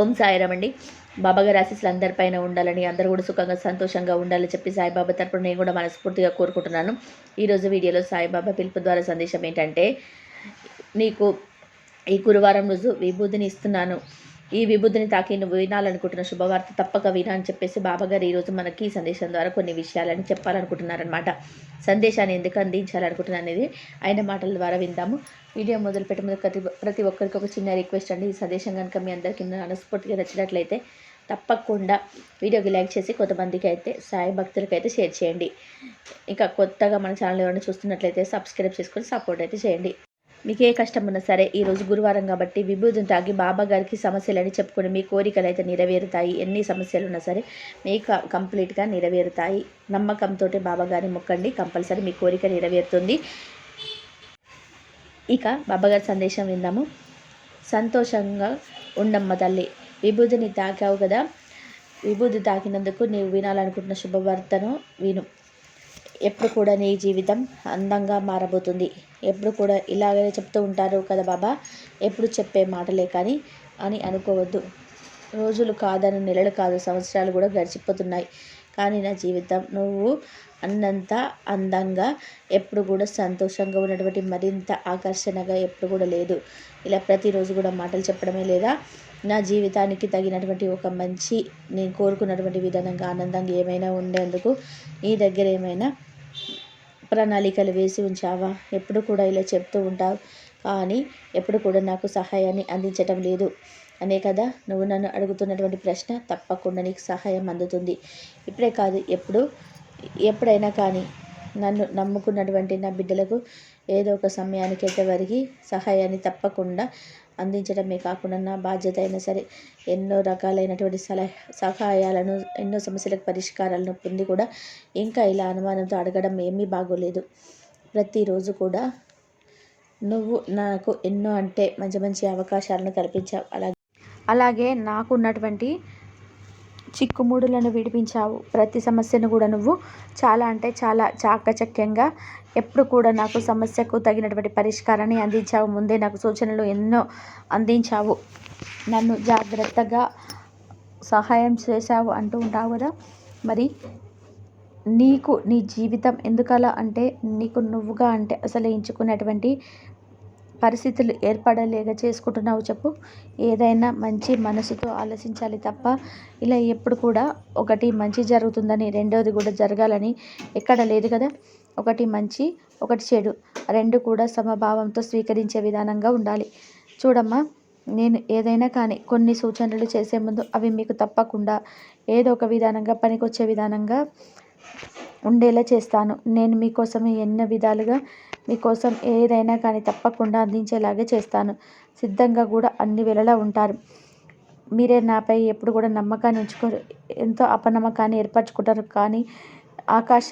ఓం సాయిరామండి. బాబాగారి ఆశీస్సులు అందరిపైన ఉండాలని అందరూ కూడా సుఖంగా సంతోషంగా ఉండాలని చెప్పి సాయిబాబా తరపున నేను కూడా మనస్ఫూర్తిగా కోరుకుంటున్నాను. ఈరోజు వీడియోలో సాయిబాబా పిలుపు ద్వారా సందేశం ఏంటంటే నీకు ఈ గురువారం రోజు విభూతిని ఇస్తున్నాను. ఈ విభూతిని తాకి నువ్వు వినాలనుకుంటున్న శుభవార్త తప్పక వినా అని చెప్పేసి బాబాగారు ఈరోజు మనకి ఈ సందేశం ద్వారా కొన్ని విషయాలని చెప్పాలనుకుంటున్నారనమాట సందేశాన్ని ఎందుకు అందించాలనుకుంటున్నా అనేది ఆయన మాటల ద్వారా విందాము. వీడియో మొదలుపెట్టే ముందు ప్రతి ప్రతి ఒక్కరికి ఒక చిన్న రిక్వెస్ట్ అండి. ఈ సందేశం కనుక మీ అందరికీ మనస్ఫూర్తిగా నచ్చినట్లయితే తప్పకుండా వీడియోకి లైక్ చేసి కొంతమందికి అయితే సాయి భక్తులకి అయితే షేర్ చేయండి. ఇంకా కొత్తగా మన ఛానల్ ఎవరైనా చూస్తున్నట్లయితే సబ్స్క్రైబ్ చేసుకొని సపోర్ట్ అయితే చేయండి. మీకు ఏ కష్టం ఉన్నా సరే ఈరోజు గురువారం కాబట్టి విభూతిని తాగి బాబా గారికి సమస్యలని చెప్పుకుని మీ కోరికలు అయితే నెరవేరుతాయి. ఎన్ని సమస్యలు ఉన్నా సరే మీకు కంప్లీట్గా నెరవేరుతాయి. నమ్మకంతో బాబా గారిని మొక్కండి. కంపల్సరీ మీ కోరిక నెరవేరుతుంది. ఇక బాబాగారి సందేశం విందాము. సంతోషంగా ఉండమ్మ తల్లి విభూతిని తాకావు కదా. విభూతి తాకినందుకు నీవు వినాలనుకుంటున్న శుభవార్తను విను. ఎప్పుడు కూడా నీ జీవితం అందంగా మారబోతుంది. ఎప్పుడు కూడా ఇలాగనే చెప్తూ ఉంటారు కదా బాబా. ఎప్పుడు చెప్పే మాటలే కానీ అని అనుకోవద్దు. రోజులు కాదని నెలలు కాదు సంవత్సరాలు కూడా గడిచిపోతున్నాయి. కానీ నా జీవితం నువ్వు అన్నంత అందంగా ఎప్పుడు కూడా సంతోషంగా ఉన్నటువంటి మరింత ఆకర్షణగా ఎప్పుడు కూడా లేదు. ఇలా ప్రతిరోజు కూడా మాటలు చెప్పడమే లేదా? నా జీవితానికి తగినటువంటి ఒక మంచి నేను కోరుకున్నటువంటి విధానంగా ఆనందంగా ఏమైనా ఉండేందుకు నీ దగ్గర ఏమైనా ప్రణాళికలు వేసి ఉంచావా? ఎప్పుడు కూడా ఇలా చెప్తూ ఉంటావు. కానీ ఎప్పుడు కూడా నాకు సహాయాన్ని అందించటం లేదు. అనే కదా నువ్వు నన్ను అడుగుతున్నటువంటి ప్రశ్న తప్పకుండా నీకు సహాయం అందుతుంది. ఇప్పుడే కాదు ఎప్పుడు ఎప్పుడైనా కానీ నన్ను నమ్ముకున్నటువంటి నా బిడ్డలకు ఏదో ఒక సమయానికి అయితే వారికి సహాయాన్ని తప్పకుండా అందించడమే కాకుండా నా బాధ్యత అయినా సరే ఎన్నో రకాలైనటువంటి సలహా సహాయాలను ఎన్నో సమస్యలకు పరిష్కారాలను పొంది కూడా ఇంకా ఇలా అనుమానంతో అడగడం ఏమీ బాగోలేదు. ప్రతిరోజు కూడా నువ్వు నాకు ఎన్నో అంటే మంచి మంచి అవకాశాలను కల్పించావు. అలాగే అలాగే నాకు ఉన్నటువంటి చిక్కుముడులను విడిపించావు. ప్రతి సమస్యను కూడా నువ్వు చాలా అంటే చాలా చాకచక్యంగా ఎప్పుడు కూడా నాకు సమస్యకు తగినటువంటి పరిష్కారాన్ని అందించావు. ముందే నాకు సూచనలు ఎన్నో అందించావు. నన్ను జాగ్రత్తగా సహాయం చేశావు అంటూ ఉంటావు కదా? మరి నీకు నీ జీవితం ఎందుకలా అంటే నీకు నువ్వుగా అంటే అసలు ఎంచుకునేటువంటి పరిస్థితులు ఏర్పడలేక చేసుకుంటున్నావు చెప్పు. ఏదైనా మంచి మనసుతో ఆలోచించాలి తప్ప ఇలా ఎప్పుడు కూడా ఒకటి మంచి జరుగుతుందని రెండవది కూడా జరగాలని ఎక్కడ లేదు కదా. ఒకటి మంచి ఒకటి చెడు. రెండు కూడా సమభావంతో స్వీకరించే విధానంగా ఉండాలి. చూడమ్మా నేను ఏదైనా కానీ కొన్ని సూచనలు చేసే ముందు అవి మీకు తప్పకుండా ఏదో ఒక విధానంగా పనికొచ్చే విధానంగా ఉండేలా చేస్తాను. నేను మీకోసమే ఎన్నో విధాలుగా మీకోసం ఏదైనా కానీ తప్పకుండా అందించేలాగే చేస్తాను. సిద్ధంగా కూడా అన్ని వేళలా ఉంటారు. మీరే నాపై ఎప్పుడు కూడా నమ్మకాన్ని ఉంచుకోరు. ఎంతో అపనమ్మకాన్ని ఏర్పరచుకుంటారు కానీ ఆకాశ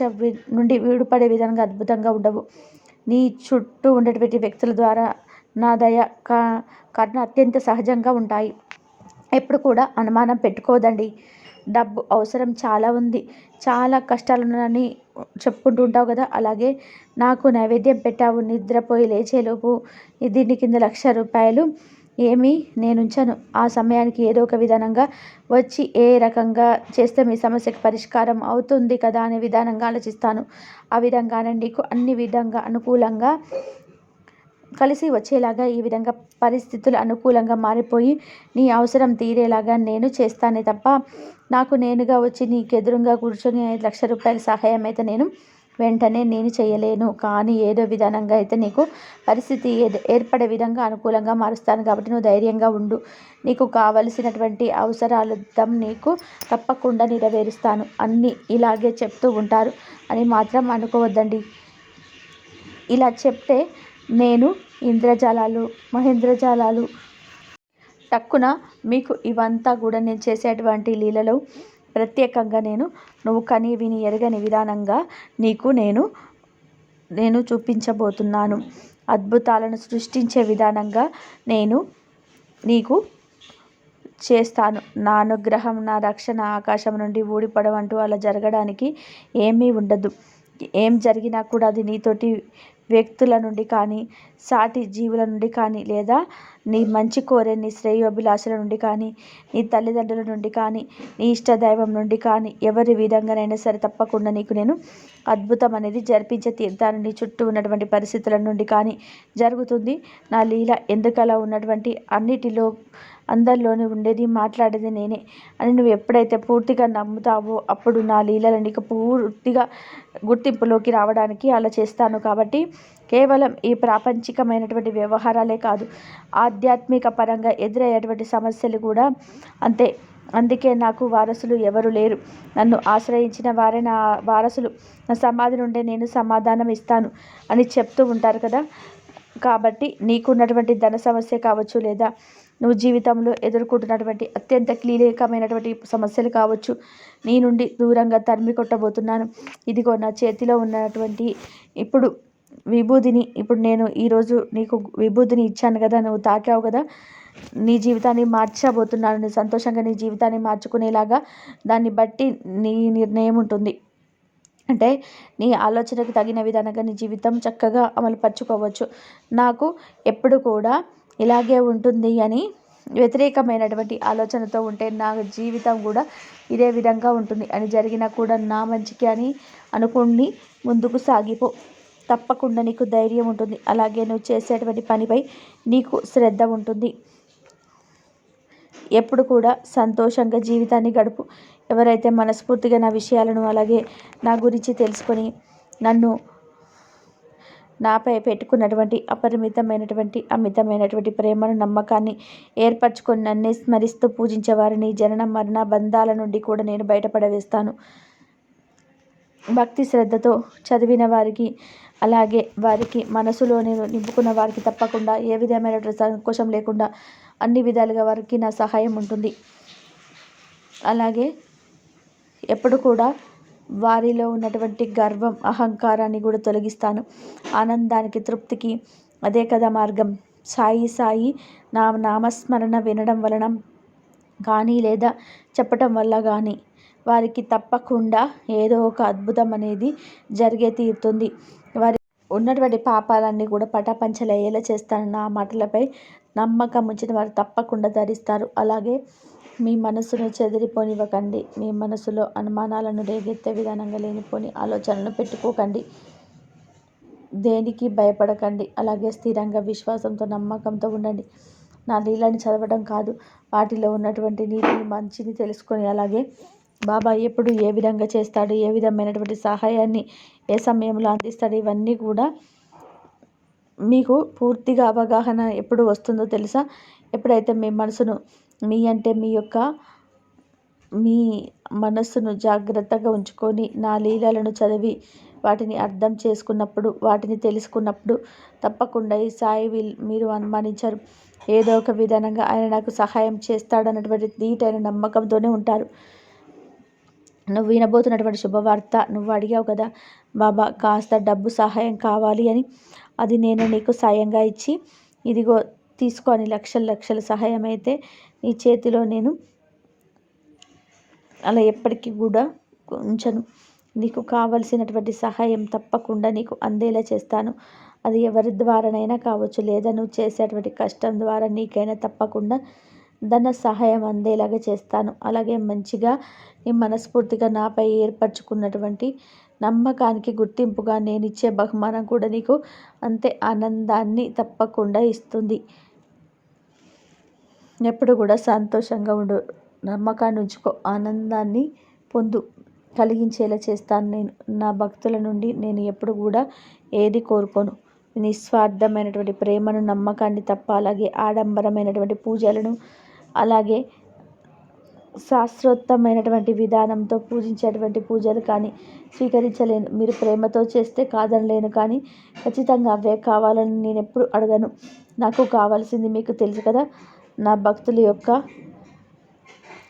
నుండి వీడుపడే విధంగా అద్భుతంగా ఉండవు. నీ చుట్టూ ఉండేటువంటి వ్యక్తుల ద్వారా నా దయ కర్ణ అత్యంత సహజంగా ఉంటాయి. ఎప్పుడు కూడా అనుమానం పెట్టుకోదండి డబ్బు అవసరం చాలా ఉంది. చాలా కష్టాలు ఉన్నాయని చెప్పుకుంటూ ఉంటావు కదా. అలాగే నాకు నైవేద్యం పెట్టావు. నిద్రపోయి లేచేలోపు దీని కింద లక్ష రూపాయలు ఏమీ నేనుంచాను. ఆ సమయానికి ఏదో ఒక విధానంగా వచ్చి ఏ రకంగా చేస్తే మీ సమస్యకు పరిష్కారం అవుతుంది కదా అనే విధానంగా ఆలోచిస్తాను. ఆ విధంగానే నీకు అన్ని విధంగా అనుకూలంగా కలిసి వచ్చేలాగా ఈ విధంగా పరిస్థితులు అనుకూలంగా మారిపోయి నీ అవసరం తీరేలాగా నేను చేస్తానే తప్ప నాకు నేనుగా వచ్చి నీకు ఎదురుగా కూర్చొని ఐదు లక్షల రూపాయల సహాయం అయితే నేను వెంటనే నేను చేయలేను. కానీ ఏదో విధానంగా అయితే నీకు పరిస్థితి ఏర్పడే విధంగా అనుకూలంగా మారుస్తాను కాబట్టి నువ్వు ధైర్యంగా ఉండు. నీకు కావలసినటువంటి అవసరాలు నీకు తప్పకుండా నెరవేరుస్తాను. అన్నీ ఇలాగే చెప్తూ ఉంటారు అని మాత్రం అనుకోవద్దండి. ఇలా చెప్తే నేను ఇంద్రజాలాలు మహేంద్రజాలాలు. టక్కున మీకు ఇవంతా కూడా నేను చేసేటువంటి లీలలో ప్రత్యేకంగా నేను నువ్వు కని విని ఎరగని విధానంగా నీకు నేను నేను చూపించబోతున్నాను. అద్భుతాలను సృష్టించే విధానంగా నేను నీకు చేస్తాను. నా అనుగ్రహం నా రక్షణ ఆకాశం నుండి ఊడిపడవంటూ అలా జరగడానికి ఏమీ ఉండదు. ఏం జరిగినా కూడా అది నీతోటి వ్యక్తుల నుండి కానీ సాటి జీవుల నుండి కానీ లేదా నీ మంచి కోరే నీ శ్రేయోభిలాషుల నుండి కానీ నీ తల్లిదండ్రుల నుండి కానీ నీ ఇష్టదైవం నుండి కానీ ఎవరి విధంగానైనా సరే తప్పకుండా నీకు నేను అద్భుతం అనేది జరిపించే తీర్థాన్ని నీ చుట్టూ ఉన్నటువంటి పరిస్థితుల నుండి కానీ జరుగుతుంది. నా లీల ఎందుకలా ఉన్నటువంటి అన్నిటిలో అందరిలోనే ఉండేది మాట్లాడేది నేనే అని నువ్వు ఎప్పుడైతే పూర్తిగా నమ్ముతావో అప్పుడు నా లీలలు నీకు పూర్తిగా గుర్తింపులోకి రావడానికి అలా చేస్తాను. కాబట్టి కేవలం ఈ ప్రాపంచికమైనటువంటి వ్యవహారాలే కాదు ఆధ్యాత్మిక పరంగా ఎదురయ్యేటువంటి సమస్యలు కూడా అంతే. అందుకే నాకు వారసులు ఎవరు లేరు. నన్ను ఆశ్రయించిన వారే నా వారసులు. నా సమాధి నుండే నేను సమాధానం ఇస్తాను అని చెప్తూ ఉంటారు కదా. కాబట్టి నీకున్నటువంటి ధన సమస్య కావచ్చు లేదా నువ్వు జీవితంలో ఎదుర్కొంటున్నటువంటి అత్యంత క్లీలేకమైనటువంటి సమస్యలు కావచ్చు. నీ నుండి దూరంగా తరిమి కొట్టబోతున్నాను. ఇదిగో నా చేతిలో ఉన్నటువంటి ఇప్పుడు విభూదిని ఇప్పుడు నేను ఈరోజు నీకు విభూదిని ఇచ్చాను కదా నువ్వు తాకావు కదా నీ జీవితాన్ని మార్చబోతున్నాను. నీ సంతోషంగా నీ జీవితాన్ని మార్చుకునేలాగా దాన్ని బట్టి నీ నిర్ణయం ఉంటుంది. అంటే నీ ఆలోచనకు తగిన విధానంగా నీ జీవితం చక్కగా అమలు పరుచుకోవచ్చు నాకు ఎప్పుడు కూడా ఇలాగే ఉంటుంది అని వ్యతిరేకమైనటువంటి ఆలోచనతో ఉంటే నా జీవితం కూడా ఇదే విధంగా ఉంటుంది. అని జరిగినా కూడా నా మంచికి అని అనుకుని ముందుకు సాగిపో. తప్పకుండా నీకు ధైర్యం ఉంటుంది. అలాగే నువ్వు చేసేటువంటి పనిపై నీకు శ్రద్ధ ఉంటుంది. ఎప్పుడు కూడా సంతోషంగా జీవితాన్ని గడుపు. ఎవరైతే మనస్ఫూర్తిగా నా విషయాలను అలాగే నా గురించి తెలుసుకొని నన్ను నాపై పెట్టుకున్నటువంటి అపరిమితమైనటువంటి అమితమైనటువంటి ప్రేమను నమ్మకాన్ని ఏర్పరచుకొని నన్నే స్మరిస్తూ పూజించే వారిని జనన మరణ బంధాల నుండి కూడా నేను బయటపడవేస్తాను. భక్తి శ్రద్ధతో చదివిన వారికి అలాగే వారికి మనసులో నేను నింపుకున్న వారికి తప్పకుండా ఏ విధమైనటువంటి సంకోచం లేకుండా అన్ని విధాలుగా వారికి నా సహాయం ఉంటుంది. అలాగే ఎప్పుడు కూడా వారిలో ఉన్నటువంటి గర్వం అహంకారాన్ని కూడా తొలగిస్తాను. ఆనందానికి తృప్తికి అదే కదా మార్గం. సాయి సాయి నా నామస్మరణ వినడం వలన కానీ లేదా చెప్పటం వల్ల కానీ వారికి తప్పకుండా ఏదో ఒక అద్భుతం అనేది జరిగే తీరుతుంది. వారి ఉన్నటువంటి పాపాలన్నీ కూడా పటాపంచలయ్యేలా చేస్తాను నా మాటలపై నమ్మకం ఉంచిన వారు తప్పకుండా ధరిస్తారు. అలాగే మీ మనసును చెదిరిపోనివ్వకండి. మీ మనసులో అనుమానాలను రేగెత్తే విధానంగా లేనిపోని ఆలోచనలను పెట్టుకోకండి. దేనికి భయపడకండి. అలాగే స్థిరంగా విశ్వాసంతో నమ్మకంతో ఉండండి. నా నీళ్ళని చదవడం కాదు. వాటిలో ఉన్నటువంటి నీటిని మంచిని తెలుసుకొని అలాగే బాబా ఎప్పుడు ఏ విధంగా చేస్తాడు ఏ విధమైనటువంటి సహాయాన్ని ఏ సమయంలో అందిస్తాడు ఇవన్నీ కూడా మీకు పూర్తిగా అవగాహన ఎప్పుడు వస్తుందో తెలుసా? ఎప్పుడైతే మీ మనసును మీ అంటే మీ యొక్క మీ మనస్సును జాగ్రత్తగా ఉంచుకొని నా లీలలను చదివి వాటిని అర్థం చేసుకున్నప్పుడు వాటిని తెలుసుకున్నప్పుడు తప్పకుండా ఈ సాయి విల్ మీరు అనుమానించరు. ఏదో ఒక విధానంగా ఆయన నాకు సహాయం చేస్తాడన్నటువంటి దీటైన నమ్మకంతోనే ఉంటారు. నువ్వు వినబోతున్నటువంటి శుభవార్త నువ్వు అడిగావు కదా బాబా కాస్త డబ్బు సహాయం కావాలి అని అది నేను నీకు సాయంగా ఇచ్చి ఇదిగో తీసుకొని లక్షల లక్షల సహాయం అయితే నీ చేతిలో నేను అలా ఎప్పటికీ కూడా ఉంచను. నీకు కావలసినటువంటి సహాయం తప్పకుండా నీకు అందేలా చేస్తాను. అది ఎవరి ద్వారానైనా కావచ్చు లేదా నువ్వు చేసేటువంటి కష్టం ద్వారా నీకైనా తప్పకుండా ధన సహాయం అందేలాగా చేస్తాను. అలాగే మంచిగా నీ మనస్ఫూర్తిగా నాపై ఏర్పరచుకున్నటువంటి నమ్మకానికి గుర్తింపుగా నేను ఇచ్చే బహుమానం కూడా నీకు అంతే ఆనందాన్ని తప్పకుండా ఇస్తుంది. ఎప్పుడు కూడా సంతోషంగా ఉండు. నమ్మకాన్ని ఉంచుకో. ఆనందాన్ని పొందు. కలిగించేలా చేస్తాను నేను. నా భక్తుల నుండి నేను ఎప్పుడు కూడా ఏది కోరుకోను. నిస్వార్థమైనటువంటి ప్రేమను నమ్మకాన్ని తప్ప అలాగే ఆడంబరమైనటువంటి పూజలను అలాగే శాస్త్రోత్తమైనటువంటి విధానంతో పూజించేటువంటి పూజలు కానీ స్వీకరించలేను. మీరు ప్రేమతో చేస్తే కాదనలేను కానీ ఖచ్చితంగా అవే కావాలని నేను ఎప్పుడు అడగను. నాకు కావాల్సింది మీకు తెలుసు కదా నా భక్తుల యొక్క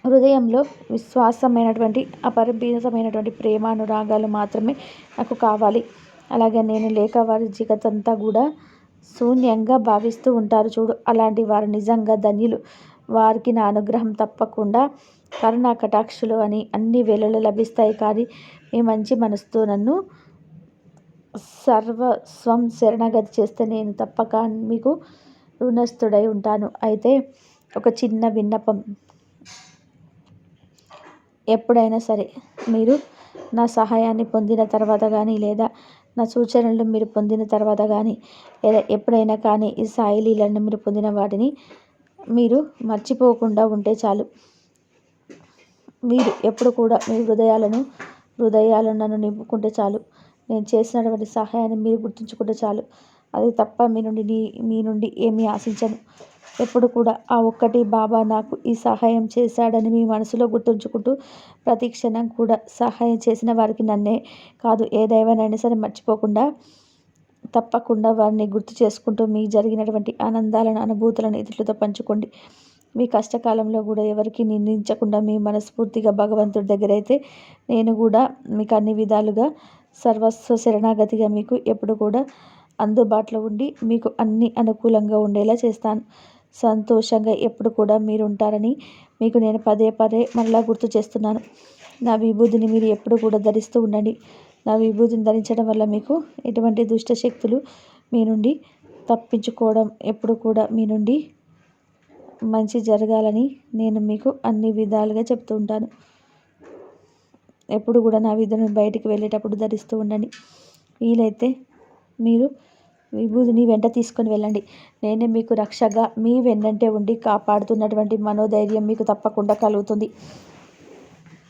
హృదయంలో విశ్వాసమైనటువంటి అపరిమితమైనటువంటి ప్రేమ అనురాగాలు మాత్రమే నాకు కావాలి. అలాగే నేను లేక వారి జీవితంతా కూడా శూన్యంగా భావిస్తూ ఉంటారు చూడు. అలాంటి వారు నిజంగా ధన్యులు. వారికి నా అనుగ్రహం తప్పకుండా. కరుణా కటాక్షులు అని అన్ని వేళలు లభిస్తాయి. కానీ మీ మంచి మనసుతో నన్ను సర్వస్వం శరణాగతి చేస్తే నేను తప్పక మీకు రుణస్థుడై ఉంటాను. అయితే ఒక చిన్న విన్నపం. ఎప్పుడైనా సరే మీరు నా సహాయాన్ని పొందిన తర్వాత కానీ లేదా నా సూచనలు మీరు పొందిన తర్వాత కానీ లేదా ఎప్పుడైనా కానీ ఈ సాయి లీలను మీరు పొందిన వాటిని మీరు మర్చిపోకుండా ఉంటే చాలు. మీరు ఎప్పుడు కూడా మీ హృదయాలను హృదయాలను నన్ను నింపుకుంటే చాలు. నేను చేసినటువంటి సహాయాన్ని మీరు గుర్తుంచుకుంటే చాలు. అది తప్ప మీ నుండి నీ మీ నుండి ఏమీ ఆశించను. ఎప్పుడు కూడా ఆ ఒక్కటి బాబా నాకు ఈ సహాయం చేశాడని మీ మనసులో గుర్తుంచుకుంటూ ప్రతి క్షణం కూడా సహాయం చేసిన వారికి నన్నే కాదు. ఏ దైవానైనా సరే మర్చిపోకుండా తప్పకుండా వారిని గుర్తు చేసుకుంటూ మీకు జరిగినటువంటి ఆనందాలను అనుభూతులను ఇతరులతో పంచుకోండి. మీ కష్టకాలంలో కూడా ఎవరికి నిందించకుండా మీ మనస్ఫూర్తిగా భగవంతుడి దగ్గర అయితే నేను కూడా మీకు అన్ని విధాలుగా సర్వస్వ శరణాగతిగా మీకు ఎప్పుడు కూడా అందుబాటులో ఉండి మీకు అన్ని అనుకూలంగా ఉండేలా చేస్తాను. సంతోషంగా ఎప్పుడు కూడా మీరు ఉంటారని మీకు నేను పదే పదే మరలా గుర్తు చేస్తున్నాను. నా విభూతిని మీరు ఎప్పుడు కూడా ధరిస్తూ ఉండండి. నా విభూతిని ధరించడం వల్ల మీకు ఎటువంటి దుష్ట శక్తులు మీ నుండి తప్పించుకోవడం ఎప్పుడు కూడా మీ నుండి మంచి జరగాలని నేను మీకు అన్ని విధాలుగా చెప్తూ ఉంటాను. ఎప్పుడు కూడా నా విధులను బయటికి వెళ్ళేటప్పుడు ధరిస్తూ ఉండండి. వీలైతే మీరు విభూతిని వెంట తీసుకొని వెళ్ళండి. నేనే మీకు రక్షగా మీ వెన్నంటే ఉండి కాపాడుతున్నటువంటి మనోధైర్యం మీకు తప్పకుండా కలుగుతుంది.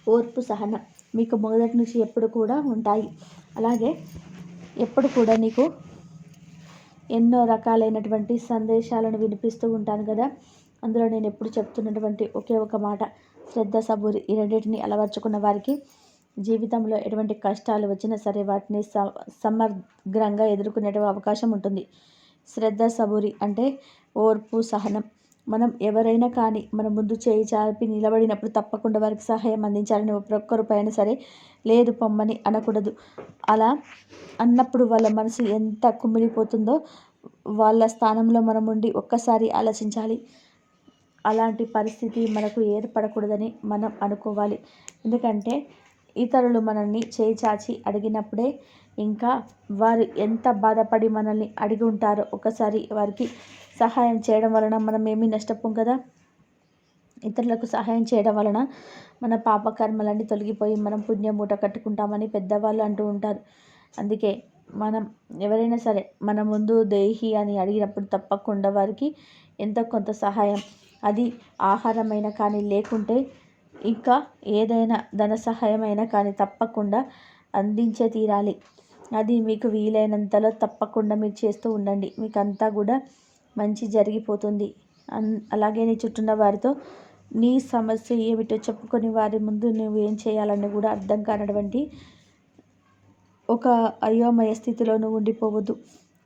ఓర్పు సహనం. మీకు మొదటి నుంచి ఎప్పుడు కూడా ఉంటాయి. అలాగే ఎప్పుడు కూడా నీకు ఎన్నో రకాలైనటువంటి సందేశాలను వినిపిస్తూ ఉంటాను కదా. అందులో నేను ఎప్పుడు చెప్తున్నటువంటి ఒకే ఒక మాట శ్రద్ధ సబూరి ఈ రెండింటిని అలవర్చుకున్న వారికి జీవితంలో ఎటువంటి కష్టాలు వచ్చినా సరే వాటిని స సమగ్రంగా ఎదుర్కొనే అవకాశం ఉంటుంది. శ్రద్ధ సబూరి అంటే ఓర్పు సహనం. మనం ఎవరైనా కానీ మన ముందు చేయి చాపి నిలబడినప్పుడు తప్పకుండా వారికి సహాయం అందించాలని ఒక్కొక్కరు పైన సరే లేదు పొమ్మని అనకూడదు. అలా అన్నప్పుడు వాళ్ళ మనసు ఎంత కుమిలిపోతుందో వాళ్ళ స్థానంలో మనం ఉండి ఒక్కసారి ఆలోచించాలి. అలాంటి పరిస్థితి మనకు ఏర్పడకూడదని మనం అనుకోవాలి. ఎందుకంటే ఇతరులు మనల్ని చేయి చాచి అడిగినప్పుడే ఇంకా వారు ఎంత బాధపడి మనల్ని అడిగి ఉంటారో ఒకసారి వారికి సహాయం చేయడం వలన మనం ఏమీ నష్టపోం కదా? ఇతరులకు సహాయం చేయడం వలన మన పాపకర్మలన్నీ తొలగిపోయి మనం పుణ్యం మూట కట్టుకుంటామని పెద్దవాళ్ళు అంటూ ఉంటారు. అందుకే మనం ఎవరైనా సరే మన ముందు దేహి అని అడిగినప్పుడు తప్పకుండా వారికి ఎంతో కొంత సహాయం. అది ఆహారమైన కానీ లేకుంటే ఇంకా ఏదైనా ధన సహాయమైనా కానీ తప్పకుండా అందించే తీరాలి. అది మీకు వీలైనంతలో తప్పకుండా మీరు చేస్తూ ఉండండి. మీకు అంతా కూడా మంచి జరిగిపోతుంది. అన్ అలాగే నీ చుట్టూన్న వారితో నీ సమస్య ఏమిటో చెప్పుకొని వారి ముందు నువ్వు ఏం చేయాలని కూడా అర్థం కానటువంటి ఒక అయోమయ స్థితిలో నువ్వు ఉండిపోవద్దు.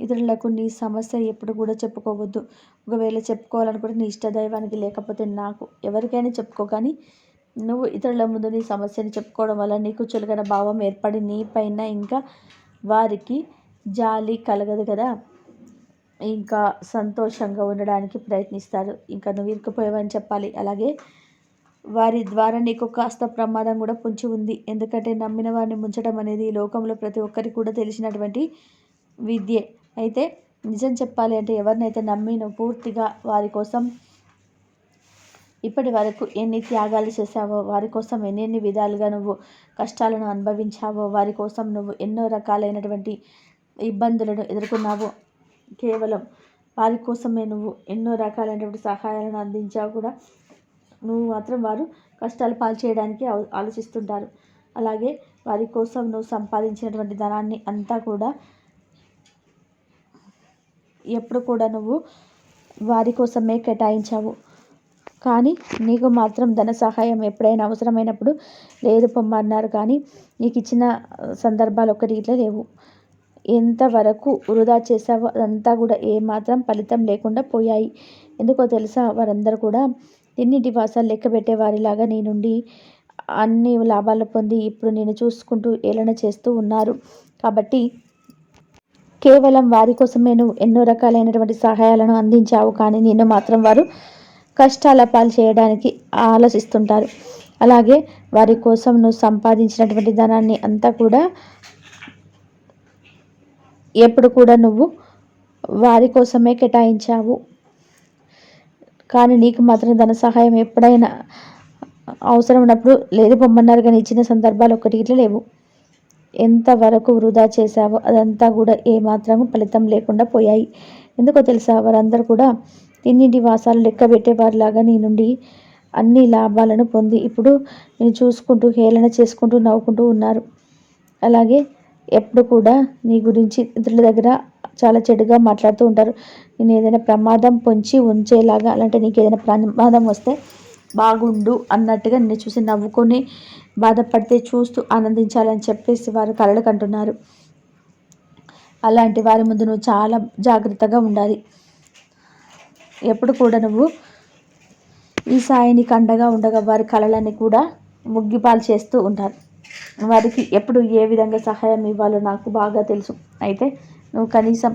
ఇతరులకు నీ సమస్య ఎప్పుడు కూడా చెప్పుకోవద్దు. ఒకవేళ చెప్పుకోవాలనుకుంటే నీ ఇష్టదైవానికి లేకపోతే నాకు ఎవరికైనా చెప్పుకో కానీ నువ్వు ఇతరుల ముందు నీ సమస్యని చెప్పుకోవడం వల్ల నీకు చులకన భావం ఏర్పడి నీ పైన ఇంకా వారికి జాలి కలగదు కదా. ఇంకా సంతోషంగా ఉండడానికి ప్రయత్నిస్తారు. ఇంకా నువ్వు ఇరుక్కుపోయావని చెప్పాలి. అలాగే వారి ద్వారా నీకు కాస్త ప్రమాదం కూడా పొంచి ఉంది. ఎందుకంటే నమ్మిన వారిని ముంచడం అనేది ఈ లోకంలో ప్రతి ఒక్కరికి కూడా తెలిసినటువంటి విద్యే. అయితే నిజం చెప్పాలి అంటే ఎవరినైతే నమ్మి నువ్వు పూర్తిగా వారి కోసం ఇప్పటి వరకు ఎన్ని త్యాగాలు చేశావో వారి కోసం ఎన్నెన్ని విధాలుగా నువ్వు కష్టాలను అనుభవించావో వారి కోసం నువ్వు ఎన్నో రకాలైనటువంటి ఇబ్బందులను ఎదుర్కొన్నావో కేవలం వారి కోసమే నువ్వు ఎన్నో రకాలైనటువంటి సహాయాలను అందించావు కూడా. నువ్వు మాత్రం వారు కష్టాలు పాలు చేయడానికి ఆలోచిస్తుంటారు. అలాగే వారి కోసం నువ్వు సంపాదించినటువంటి ధనాన్ని అంతా కూడా ఎప్పుడు కూడా నువ్వు వారి కోసమే కేటాయించావు. కానీ నీకు మాత్రం ధన సహాయం ఎప్పుడైనా అవసరమైనప్పుడు లేదు పొమ్మన్నారు కానీ నీకు ఇచ్చిన సందర్భాలు ఒకటి ఇట్లా లేవు. ఎంతవరకు వృధా చేసావో అదంతా కూడా ఏమాత్రం ఫలితం లేకుండా పోయాయి. ఎందుకో తెలుసా? వారందరూ కూడా ఎన్నింటి వాసాలు లెక్క పెట్టేవారిలాగా నీ నుండి అన్ని లాభాలు పొంది ఇప్పుడు నేను చూసుకుంటూ ఏలన చేస్తూ ఉన్నారు. కాబట్టి కేవలం వారి కోసమే నువ్వు ఎన్నో రకాలైనటువంటి సహాయాలను అందించావు. కానీ నిన్ను మాత్రం వారు కష్టాల పాలు చేయడానికి ఆలోచిస్తుంటారు. అలాగే వారి కోసం నువ్వు సంపాదించినటువంటి ధనాన్ని అంతా కూడా ఎప్పుడు కూడా నువ్వు వారి కోసమే కేటాయించావు. కానీ నీకు మాత్రం ధన సహాయం ఎప్పుడైనా అవసరం ఉన్నప్పుడు లేదు పొమ్మన్నారు కానీ ఇచ్చిన సందర్భాలు ఒకటి ఇట్లా లేవు. ఎంతవరకు వృధా చేశావో అదంతా కూడా ఏమాత్రం ఫలితం లేకుండా పోయాయి. ఎందుకో తెలుసా? వారందరూ కూడా తిన్నింటి వాసాలు లెక్క పెట్టేవారిలాగా నీ నుండి అన్ని లాభాలను పొంది ఇప్పుడు నేను చూసుకుంటూ హేళన చేసుకుంటూ నవ్వుకుంటూ ఉన్నారు. అలాగే ఎప్పుడు కూడా నీ గురించి ఇతరుల దగ్గర చాలా చెడుగా మాట్లాడుతూ ఉంటారు. నేను ఏదైనా ప్రమాదం పొంచి ఉంచేలాగా అలాంటి నీకు ఏదైనా ప్రమాదం వస్తే బాగుండు అన్నట్టుగా నిన్ను చూసి నవ్వుకొని బాధపడితే చూస్తూ ఆనందించాలని చెప్పేసి వారు కలలు కంటున్నారు. అలాంటి వారి ముందు నువ్వు చాలా జాగ్రత్తగా ఉండాలి. ఎప్పుడు కూడా నువ్వు ఈ సాయిని కండగా ఉండగా వారి కళలని కూడా ముగ్గిపాలు చేస్తూ ఉంటారు. వారికి ఎప్పుడు ఏ విధంగా సహాయం ఇవ్వాలో నాకు బాగా తెలుసు. అయితే నువ్వు కనీసం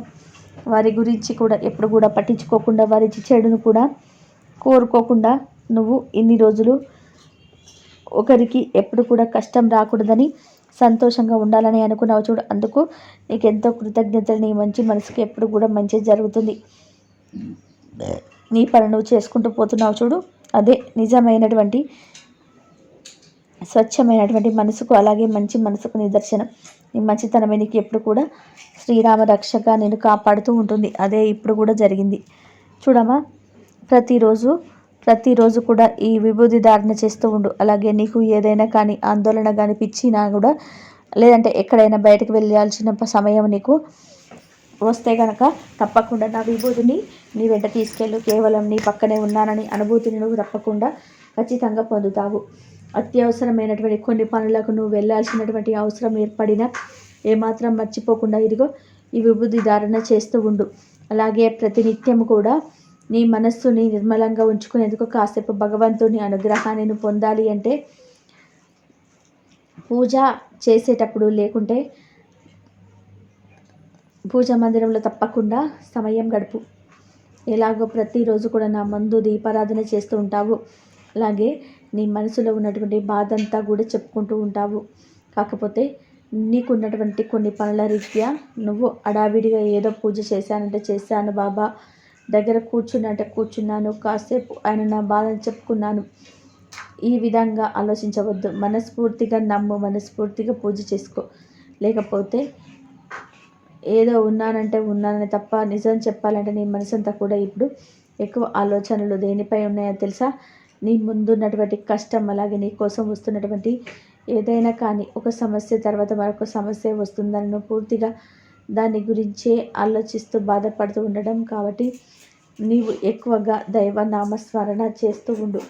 వారి గురించి కూడా ఎప్పుడు కూడా పట్టించుకోకుండా వారి చెడును కూడా కోరుకోకుండా నువ్వు ఇన్ని రోజులు ఒకరికి ఎప్పుడు కూడా కష్టం రాకూడదని సంతోషంగా ఉండాలని అనుకున్నావు చూడు. అందుకు నీకు ఎంతో కృతజ్ఞతలు. నీ మంచి మనసుకి ఎప్పుడు కూడా మంచి జరుగుతుంది. నీ పని నువ్వు చేసుకుంటూ పోతున్నావు చూడు. అదే నిజమైనటువంటి స్వచ్ఛమైనటువంటి మనసుకు అలాగే మంచి మనసుకు నిదర్శనం. నీ మంచితనమే నీకు ఎప్పుడు కూడా శ్రీరామ రక్షగా నేను కాపాడుతూ ఉంటుంది. అదే ఇప్పుడు కూడా జరిగింది. చూడమ్మా ప్రతిరోజు ప్రతిరోజు కూడా ఈ విభూతి ధారణ చేస్తూ ఉండు. అలాగే నీకు ఏదైనా కానీ ఆందోళన కానీ పిచ్చినా కూడా లేదంటే ఎక్కడైనా బయటకు వెళ్ళాల్సిన సమయం నీకు వస్తే కనుక తప్పకుండా నా విభూతిని నీ వెంట తీసుకెళ్ళు. కేవలం నీ పక్కనే ఉన్నానని అనుభూతిని నువ్వు తప్పకుండా ఖచ్చితంగా పొందుతావు. అత్యవసరమైనటువంటి కొన్ని పనులకు నువ్వు వెళ్ళాల్సినటువంటి అవసరం ఏర్పడినా ఏమాత్రం మర్చిపోకుండా ఇదిగో ఈ విభూతి ధారణ చేస్తూ ఉండు. అలాగే ప్రతినిత్యం కూడా నీ మనస్సుని నిర్మలంగా ఉంచుకునేందుకు కాసేపు భగవంతుని అనుగ్రహాన్ని పొందాలి అంటే పూజ చేసేటప్పుడు లేకుంటే పూజ మందిరంలో తప్పకుండా సమయం గడుపు. ఎలాగో ప్రతిరోజు కూడా నా మందు దీపారాధన చేస్తూ ఉంటావు. అలాగే నీ మనసులో ఉన్నటువంటి బాధ అంతా కూడా చెప్పుకుంటూ ఉంటావు. కాకపోతే నీకున్నటువంటి కొన్ని పనుల రీత్యా నువ్వు అడావిడిగా ఏదో పూజ చేశానంటే చేశాను బాబా. దగ్గర కూర్చున్నట్టే కూర్చున్నాను. కాసేపు ఆయన నా బాధను చెప్పుకున్నాను. ఈ విధంగా ఆలోచించవద్దు. మనస్ఫూర్తిగా నమ్ము మనస్ఫూర్తిగా పూజ చేసుకో. లేకపోతే ఏదో ఉన్నానంటే ఉన్నానని తప్ప నిజం చెప్పాలంటే నీ మనసంతా కూడా ఇప్పుడు ఎక్కువ ఆలోచనలు దేనిపై ఉన్నాయో తెలుసా? నీ ముందున్నటువంటి కష్టం అలాగే నీ కోసం వస్తున్నటువంటి ఏదైనా కానీ ఒక సమస్య తర్వాత మరొక సమస్య వస్తుందని నువ్వు పూర్తిగా దాని గురించే ఆలోచిస్తూ బాధపడుతూ ఉండడం కాబట్టి నీవు ఎక్కువగా దైవ నామస్మరణ చేస్తూ ఉండు.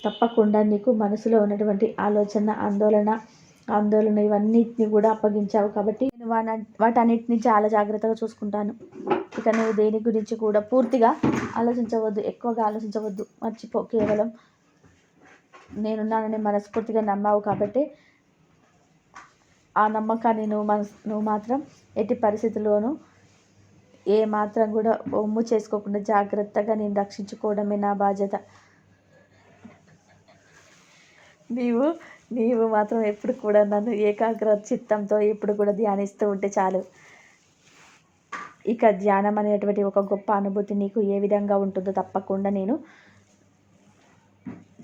తప్పకుండా నీకు మనసులో ఉన్నటువంటి ఆలోచన ఆందోళన ఆందోళన ఇవన్నిటిని కూడా అప్పగించావు కాబట్టి వాటన్నిటిని చాలా జాగ్రత్తగా చూసుకుంటాను. ఇక నువ్వు దేని గురించి కూడా పూర్తిగా ఆలోచించవద్దు ఎక్కువగా ఆలోచించవద్దు. మర్చిపో కేవలం నేనున్నానని మనస్ఫూర్తిగా నమ్మావు కాబట్టి ఆ నమ్మకాన్ని నువ్వు మనస్ నువ్వు మాత్రం ఎట్టి పరిస్థితుల్లోనూ ఏ మాత్రం కూడా ఒమ్ము చేసుకోకుండా జాగ్రత్తగా నేను రక్షించుకోవడమే నా బాధ్యత. నీవు నీవు మాత్రం ఎప్పుడు కూడా నన్ను ఏకాగ్ర చిత్తంతో ఎప్పుడు కూడా ధ్యానిస్తూ ఉంటే చాలు. ఇక ధ్యానం అనేటువంటి ఒక గొప్ప అనుభూతి నీకు ఏ విధంగా ఉంటుందో తప్పకుండా నేను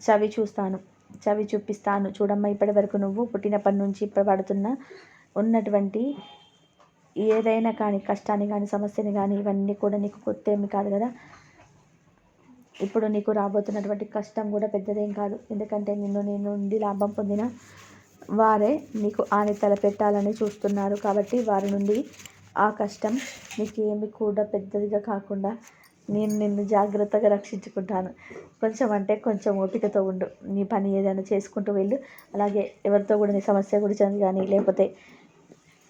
చవి చూస్తాను చవి చూపిస్తాను. చూడమ్మా ఇప్పటి వరకు నువ్వు పుట్టినప్పటి నుంచి ఇప్పుడు పడుతున్న ఉన్నటువంటి ఏదైనా కానీ కష్టాన్ని కానీ సమస్యని కానీ ఇవన్నీ కూడా నీకు కొత్త ఏమి కాదు కదా. ఇప్పుడు నీకు రాబోతున్నటువంటి కష్టం కూడా పెద్దదేం కాదు. ఎందుకంటే నిన్ను నేను నుండి లాభం పొందిన వారే నీకు ఆని తలపెట్టాలని చూస్తున్నారు. కాబట్టి వారి నుండి ఆ కష్టం నీకేమి కూడా పెద్దదిగా కాకుండా నేను నిన్ను జాగ్రత్తగా రక్షించుకుంటాను. కొంచెం అంటే కొంచెం ఓపికతో ఉండు. నీ పని ఏదైనా చేసుకుంటూ వెళ్ళు. అలాగే ఎవరితో కూడా నీ సమస్య గురించి కానీ లేకపోతే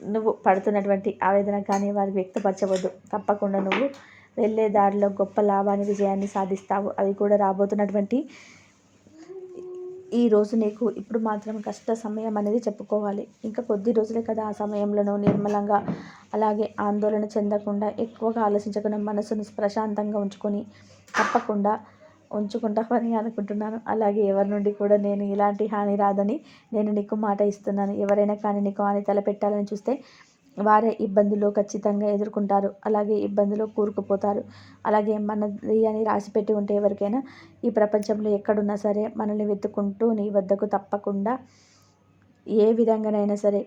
నువ్వు పడుతున్నటువంటి ఆవేదన కానీ వారికి వ్యక్తపరచవద్దు. తప్పకుండా నువ్వు వెళ్ళే దారిలో గొప్ప లాభాన్ని విజయాన్ని సాధిస్తావు. అవి కూడా రాబోతున్నటువంటి ఈ రోజు నీకు ఇప్పుడు మాత్రం కష్ట సమయం అనేది చెప్పుకోవాలి. ఇంకా కొద్ది రోజులే కదా ఆ సమయంలో నిర్మలంగా అలాగే ఆందోళన చెందకుండా ఎక్కువగా ఆలోచించకుండా మనసును ప్రశాంతంగా ఉంచుకొని తప్పకుండా ఉంచుకుంటామని అనుకుంటున్నాను. అలాగే ఎవరి నుండి కూడా నేను ఇలాంటి హాని రాదని నేను నీకు మాట ఇస్తున్నాను. ఎవరైనా కానీ నీకు హాని తలపెట్టాలని చూస్తే వారే ఇబ్బందులు ఖచ్చితంగా ఎదుర్కొంటారు. అలాగే ఇబ్బందులు కూరుకుపోతారు. అలాగే మనది అని రాసిపెట్టి ఉంటే ఎవరికైనా ఈ ప్రపంచంలో ఎక్కడున్నా సరే మనల్ని వెతుక్కుంటూ నీ వద్దకు తప్పకుండా ఏ విధంగానైనా సరే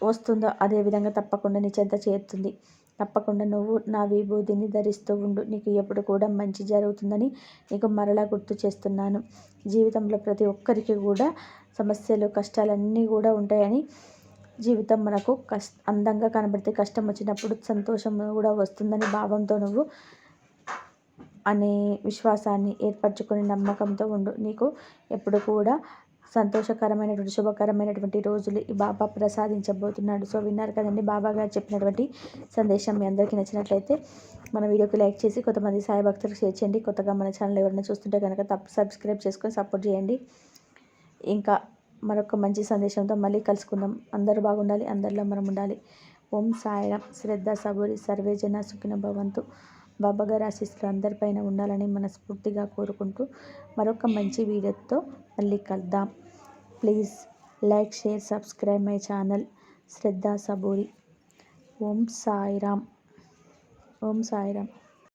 వస్తుందో అదే విధంగా తప్పకుండా నీ చెంత చేరుతుంది. తప్పకుండా నువ్వు నా విభూతిని ధరిస్తూ ఉండు. నీకు ఎప్పుడు కూడా మంచి జరుగుతుందని నీకు మరలా గుర్తు చేస్తున్నాను. జీవితంలో ప్రతి ఒక్కరికి కూడా సమస్యలు కష్టాలన్నీ కూడా ఉంటాయని జీవితం మనకు కష్ అందంగా కనబడితే కష్టం వచ్చినప్పుడు సంతోషం కూడా వస్తుందని భావంతో నువ్వు అనే విశ్వాసాన్ని ఏర్పరచుకుని నమ్మకంతో ఉండు. నీకు ఎప్పుడు కూడా సంతోషకరమైనటువంటి శుభకరమైనటువంటి రోజులు ఈ బాబా ప్రసాదించబోతున్నాడు. సో విన్నారు కదండి బాబా గారు చెప్పినటువంటి సందేశం మీ అందరికీ నచ్చినట్లయితే మన వీడియోకి లైక్ చేసి కొంతమంది సాయి భక్తులకు షేర్ చేయండి. కొత్తగా మన ఛానల్ ఎవరైనా చూస్తుంటే కనుక తప్ప సబ్స్క్రైబ్ చేసుకొని సపోర్ట్ చేయండి. ఇంకా మరొక మంచి సందేశంతో మళ్ళీ కలుసుకుందాం. అందరూ బాగుండాలి అందరిలో మనం ఉండాలి. ఓం సాయిరామ్ శ్రద్ధ సబూరి సర్వే జన సుఖిన భవంతు. బాబాగారి ఆశీస్సులు అందరిపైన ఉండాలని మనస్ఫూర్తిగా కోరుకుంటూ మరొక మంచి వీడియోతో మళ్ళీ కలుద్దాం. Please like share subscribe my channel. శ్రద్ధ సబూరి. ఓం సాయిరామ్ ఓం సాయిరామ్